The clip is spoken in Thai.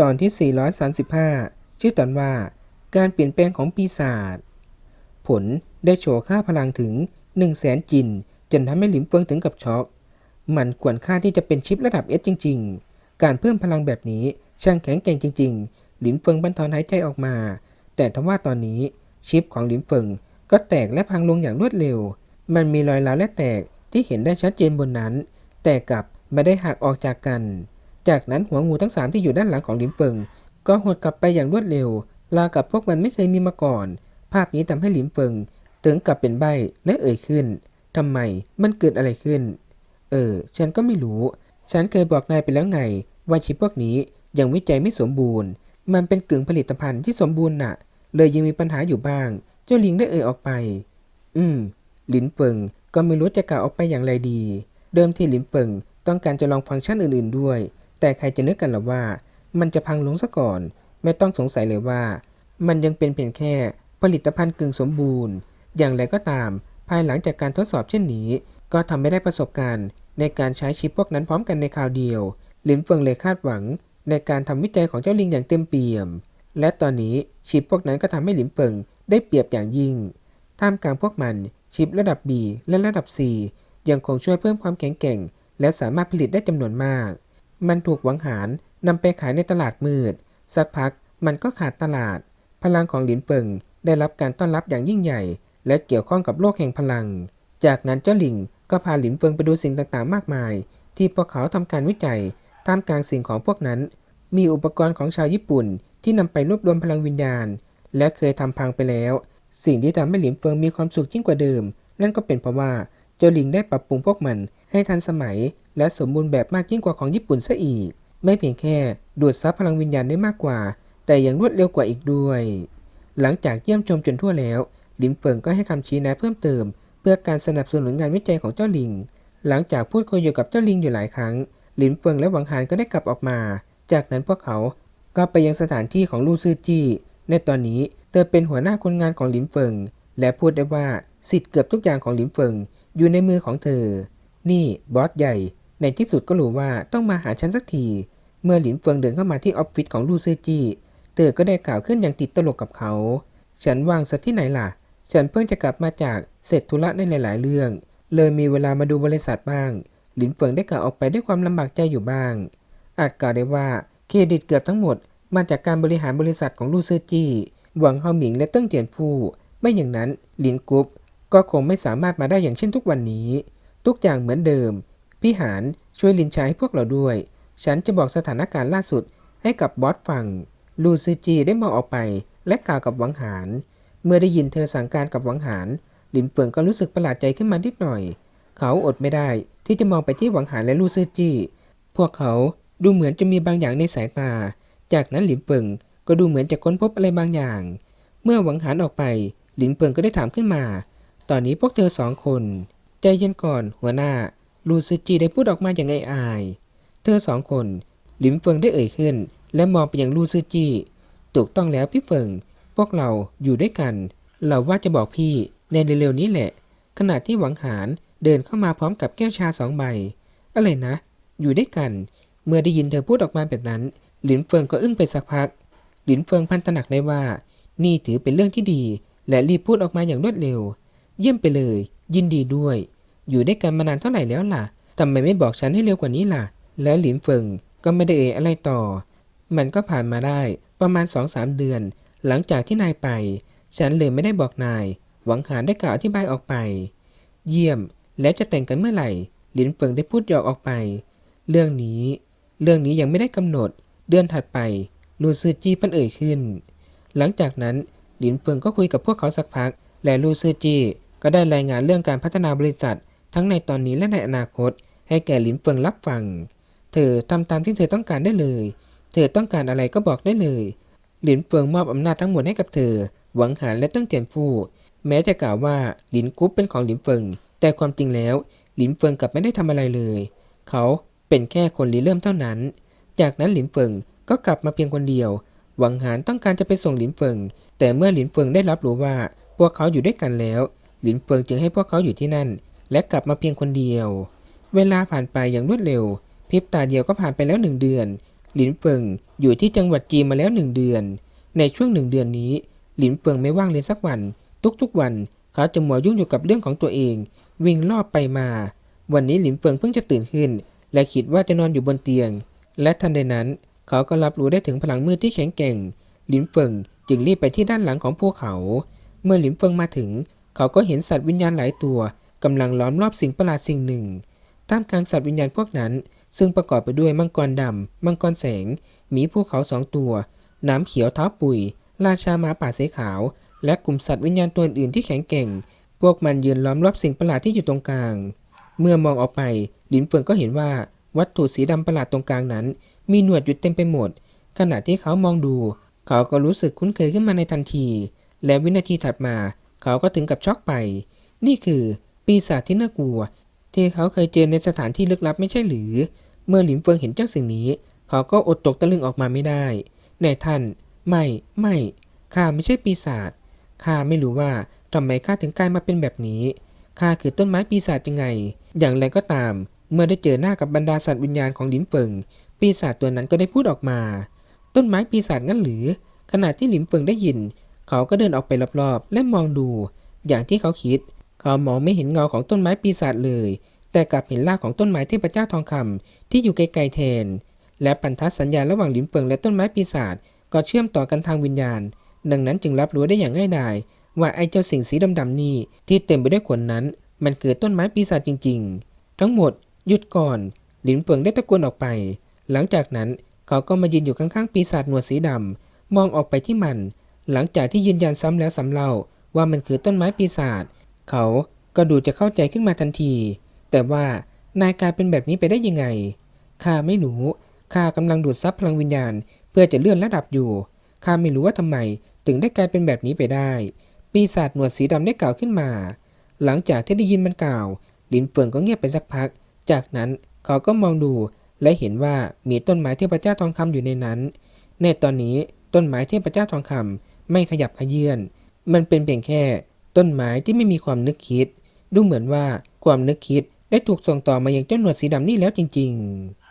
ตอนที่ 435 ชื่อตอนว่า การเปลี่ยนแปลงของปีศาจ ผลได้โชว์ค่าพลังถึง 1 0 0 0 0แสนจิน จนทำให้หลิมเฟิงถึงกับช็อก มันควรค่าที่จะเป็นชิประดับ S จริง ๆ การเพิ่มพลังแบบนี้ช่างแข็งแกร่งจริง ๆ หลิมเฟิงบันทอนหายใจออกมา แต่ทว่าตอนนี้ชิปของหลิมเฟิงก็แตกและพังลงอย่างรวดเร็ว มันมีรอยร้าวและแตกที่เห็นได้ชัดเจนบนนั้น แต่กลับไม่ได้หักออกจากกัน จากนั้นหัวงูทั้งสามที่อยู่ด้านหลังของหลิมเฟิง ก็หดกลับไปอย่างรวดเร็วรากับพวกมันไม่เคยมีมาก่อน ภาพนี้ทำให้หลิมเฟิง ถึงกับเป็นใบและเอ่ยขึ้นทำไมมันเกิดอะไรขึ้น เออ ฉันก็ไม่รู้ ฉันเคยบอกนายไปแล้วไง ว่าชิปพวกนี้ยังวิจัยไม่สมบูรณ์ มันเป็นกึ่งผลิตภัณฑ์ที่สมบูรณ์น่ะ เลยยังมีปัญหาอยู่บ้าง เจ้าลิงได้เอ่ยออกไป อืม หลินเฟิงก็ไม่รู้จะกล่าวออกไปอย่างไรดี เดิมทีหลินเฟิงต้องการจะลองฟังก์ชันอื่นๆด้วย แต่ใครจะนึกกันล่ะว่า มันจะพังลงซะก่อน ไม่ต้องสงสัยเลยว่า มันยังเป็นเพียงแค่ผลิตภัณฑ์กึ่งสมบูรณ์ อย่างไรก็ตาม ภายหลังจากการทดสอบเช่นนี้ ก็ทำให้ได้ประสบการณ์ ในการใช้ชิปพวกนั้นพร้อมกันในคราวเดียวหลินเฟิงเลยคาดหวัง ในการทำวิจัยของเจ้าลิงอย่างเต็มเปี่ยม และตอนนี้ชิปพวกนั้นก็ทำให้หลินเฟิงได้เปรียบอย่างยิ่ง ท่ามกลางพวกมันชิประดับ B และระดับ C ยังคงช่วยเพิ่มความแข็งแกร่ง และสามารถผลิตได้จำนวนมาก มันถูกหวังหารนำไปขายในตลาดมืด สักพักมันก็ขาดตลาด พลังของหลินเปิงได้รับการต้อนรับอย่างยิ่งใหญ่ และเกี่ยวข้องกับโลกแห่งพลัง จากนั้นเจ้าหลิงก็พาหลินเฟิงไปดูสิ่งต่างๆ มากมาย ที่พวกเขาทำการวิจัยท่ามกลางสิ่งของพวกนั้น มีอุปกรณ์ของชาวญี่ปุ่น ที่นำไปรวบรวมพลังวิญญาณ และเคยทำพังไปแล้ว สิ่งที่ทำให้หลินเฟิงมีความสุขยิ่งกว่าเดิม นั่นก็เป็นเพราะว่าเจ้าหลิงได้ปรับปรุงพวกมันให้ทันสมัย และสมบูรณ์แบบมากยิ่งกว่าของญี่ปุ่นซะอีก ไม่เพียงแค่ดูดซับพลังวิญญาณได้มากกว่า แต่ยังรวดเร็วกว่าอีกด้วย หลังจากเยี่ยมชมจนทั่วแล้วหลินเฟิงก็ให้คำชี้แนะเพิ่มเติม เพื่อการสนับสนุนงานวิจัยของเจ้าลิง หลังจากพูดคุยอยู่กับเจ้าลิงอยู่หลายครั้งหลินเฟิงและหวังหานก็ได้กลับออกมา จากนั้นพวกเขาก็ไปยังสถานที่ของลู่ซื่อจี้ ในตอนนี้เธอเป็นหัวหน้าคนงานของหลินเฟิง และพูดได้ว่าสิทธิ์เกือบทุกอย่างของหลินเฟิงอยู่ในมือของเธอ นี่บอสใหญ่ ในที่สุดก็รู้ว่าต้องมาหาฉันสักที เมื่อหลินเฟิงเดินเข้ามาที่ออฟฟิศของลู่ซื่อจี้เธอก็ได้กล่าวขึ้นอย่างติดตลกกับเขา ฉันว่างสักที่ไหนล่ะ ฉันเพิ่งจะกลับมาจากเสร็จธุระในหลาย ๆ เรื่อง เลยมีเวลามาดูบริษัทบ้าง หลินเฟิงได้กล่าวออกไปด้วยความลำบากใจอยู่บ้าง อาจกล่าวได้ว่าเครดิตเกือบทั้งหมด มาจากการบริหารบริษัทของลู่ซื่อจี้ หวังเฮาหมิงและเติ้งเจียนฟู่ไม่อย่างนั้นหลินกรุ๊ปก็คงไม่สามารถมาได้อย่างเช่นทุกวันนี้ ทุกอย่างเหมือนเดิม พี่หานช่วยลินชายให้พวกเราด้วย ฉันจะบอกสถานการณ์ล่าสุดให้กับบอสฟัง ลูซือจีได้มองออกไปและกล่าวกับหวังหาน เมื่อได้ยินเธอสั่งการกับหวังหานหลินเฟิงก็รู้สึกประหลาดใจขึ้นมานิดหน่อย เขาอดไม่ได้ที่จะมองไปที่หวังหานและลูซือจีพวกเขาดูเหมือนจะมีบางอย่างในสายตา จากนั้นหลินเฟิงก็ดูเหมือนจะค้นพบอะไรบางอย่าง เมื่อหวังหานออกไป หลินเฟิงก็ได้ถามขึ้นมา ตอนนี้พวกเธอสองคน ใจเย็นก่อนหัวหน้า ลูซือจีได้พูดออกมาอย่างไงอายเธอสองคนหลิมเฟิงได้เอ่ยขึ้น และมองไปยังลูซือจีถูกต้องแล้วพี่เฟิง พวกเราอยู่ด้วยกัน เราว่าจะบอกพี่ในเร็วๆนี้แหละ ขณะที่หวังหานเดินเข้ามาพร้อมกับแก้วชาสองใบ อะไรนะ อยู่ด้วยกัน เมื่อได้ยินเธอพูดออกมาแบบนั้น หลินเฟิงก็อึ้งไปสักพัก หลินเฟิงพันตระหนักได้ว่า นี่ถือเป็นเรื่องที่ดี และรีบพูดออกมาอย่างรวดเร็ว เยี่ยมไปเลย ยินดีด้วย อยู่ด้วยกันมานานเท่าไหร่แล้วล่ะทำไมไม่บอกฉันให้เร็วกว่านี้ล่ะ และหลินเฟิงก็ไม่ได้เอ่ยอะไรต่อ มันก็ผ่านมาได้ประมาณสองสามเดือน หลังจากที่นายไป ฉันเลยไม่ได้บอกนาย หวังหาได้กล่าวอธิบายออกไป เยี่ยมแล้วจะแต่งกันเมื่อไหร่ หลินเฟิงได้พูดหยอกออกไป เรื่องนี้ เรื่องนี้ยังไม่ได้กำหนด เดือนถัดไปลูซือจีพันเอ่ยขึ้น หลังจากนั้นหลินเฟิงก็คุยกับพวกเขาสักพัก และลูซือจีก็ได้รายงานเรื่องการพัฒนาบริษัท ทั้งในตอนนี้และในอนาคต ให้แก่หลินเฟิงรับฟัง เธอทำตามที่เธอต้องการได้เลย เธอต้องการอะไรก็บอกได้เลย หลินเฟิงมอบอำนาจทั้งหมดให้กับเธอ หวังหานและติ้งเจียนฟู่แม้จะกล่าวว่าหลินกุ๊ปเป็นของหลินเฟิง แต่ความจริงแล้ว หลินเฟิงกลับไม่ได้ทำอะไรเลย เขาเป็นแค่คนริเริ่มเท่านั้น จากนั้นหลินเฟิงก็กลับมาเพียงคนเดียว หวังหานต้องการจะไปส่งหลินเฟิง แต่เมื่อหลินเฟิงได้รับรู้ว่าพวกเขาอยู่ด้วยกันแล้ว หลินเฟิงจึงให้พวกเขาอยู่ที่นั่น และกลับมาเพียงคนเดียว เวลาผ่านไปอย่างรวดเร็วพริบตาเดียวก็ผ่านไปแล้วหนึ่งเดือน หลินเฟิงอยู่ที่จังหวัดจีนมาแล้วหนึ่งเดือน ในช่วงหนึ่งเดือนนี้ หลินเฟิงไม่ว่างเลยสักวัน ทุกๆวัน เขาจะมัวยุ่งอยู่กับเรื่องของตัวเอง วิ่งลอบไปมา วันนี้หลินเฟิงเพิ่งจะตื่นขึ้น และคิดว่าจะนอนอยู่บนเตียง และทันใดนั้น เขาก็รับรู้ได้ถึงพลังมืดที่แข็งแกร่ง หลินเฟิงจึงรีบไปที่ด้านหลังของพวกเขา เมื่อหลินเฟิงมาถึง เขาก็เห็นสัตว์วิญญาณหลายตัว กำลังล้อมรอบสิ่งประหลาดสิ่งหนึ่งท่ามกลางสัตว์วิญญาณพวกนั้น ซึ่งประกอบไปด้วยมังกรดำ มังกรแสง หมีภูเขาสองตัว น้ำเขียวเท้าปุ๋ย ราชาหมาป่าสีขาว และกลุ่มสัตว์วิญญาณตัวอื่นที่แข็งแกร่ง พวกมันยืนล้อมรอบสิ่งประหลาดที่อยู่ตรงกลาง เมื่อมองออกไปหลินเฟิงก็เห็นว่าวัตถุสีดำประหลาดตรงกลางนั้น มีหนวดอยู่เต็มไปหมด ขณะที่เขามองดู เขาก็รู้สึกคุ้นเคยขึ้นมาในทันที และวินาทีถัดมา เขาก็ถึงกับช็อกไป นี่คือ ปีศาจที่น่ากลัว ที่เขาเคยเจอในสถานที่ลึกลับไม่ใช่หรือ เมื่อหลินเฟิงเห็นเจ้าสิ่งนี้ เขาก็อดตกตะลึงออกมาไม่ได้แน่ท่าน ไม่ไม่ข้าไม่ใช่ปีศาจข้าไม่รู้ว่าทำไมข้าถึงกลายมาเป็นแบบนี้ข้าคือต้นไม้ปีศาจยังไง อย่างไรก็ตาม เมื่อได้เจอหน้ากับบรรดาสัตว์วิญญาณของหลินเฟิงปีศาจตัวนั้นก็ได้พูดออกมา ต้นไม้ปีศาจงั้นหรือ ขณะที่หลินเฟิงได้ยิน เขาก็เดินออกไปรอบๆและมองดู อย่างที่เขาคิด เขามองไม่เห็นเงาของต้นไม้ปีศาจเลย แต่กลับเห็นรากของต้นไม้เทพเจ้าทองคำที่อยู่ไกลๆแทน และพันธสัญญาระหว่างหลินเฟิงและต้นไม้ปีศาจก็เชื่อมต่อกันทางวิญญาณ ดังนั้นจึงรับรู้ได้อย่างง่ายดายว่าไอ้เจ้าสิ่งสีดำๆนี่ที่เต็มไปด้วยขนนั้น มันคือต้นไม้ปีศาจจริง ๆ ทั้งหมดหยุดก่อนหลินเฟิงได้ตะโกนออกไป หลังจากนั้นเขาก็มายืนอยู่ข้างๆปีศาจหนวดสีดำมองออกไปที่มัน หลังจากที่ยืนยันซ้ำแล้วซ้ำเล่าว่ามันคือต้นไม้ปีศาจ เขาก็ดูจะเข้าใจขึ้นมาทันที แต่ว่านายกลายเป็นแบบนี้ไปได้ยังไง ข้าไม่รู้ข้ากำลังดูดซับพลังวิญญาณ เพื่อจะเลื่อนระดับอยู่ ข้าไม่รู้ว่าทำไมถึงได้กลายเป็นแบบนี้ไปได้ ปีศาจหนวดสีดำได้กล่าวขึ้นมา หลังจากที่ได้ยินมันกล่าว ลินเฟิงก็เงียบไปสักพัก จากนั้นเขาก็มองดูและเห็นว่ามีต้นไม้เทพเจ้าทองคำอยู่ในนั้น ในตอนนี้ต้นไม้เทพเจ้าทองคำไม่ขยับขยื่น มันเป็นเพียงแค่ ต้นไม้ที่ไม่มีความนึกคิด ดูเหมือนว่าความนึกคิดได้ถูกส่งต่อมาอยังเจ้าหนวดสีดำนี่แล้วจริง ๆ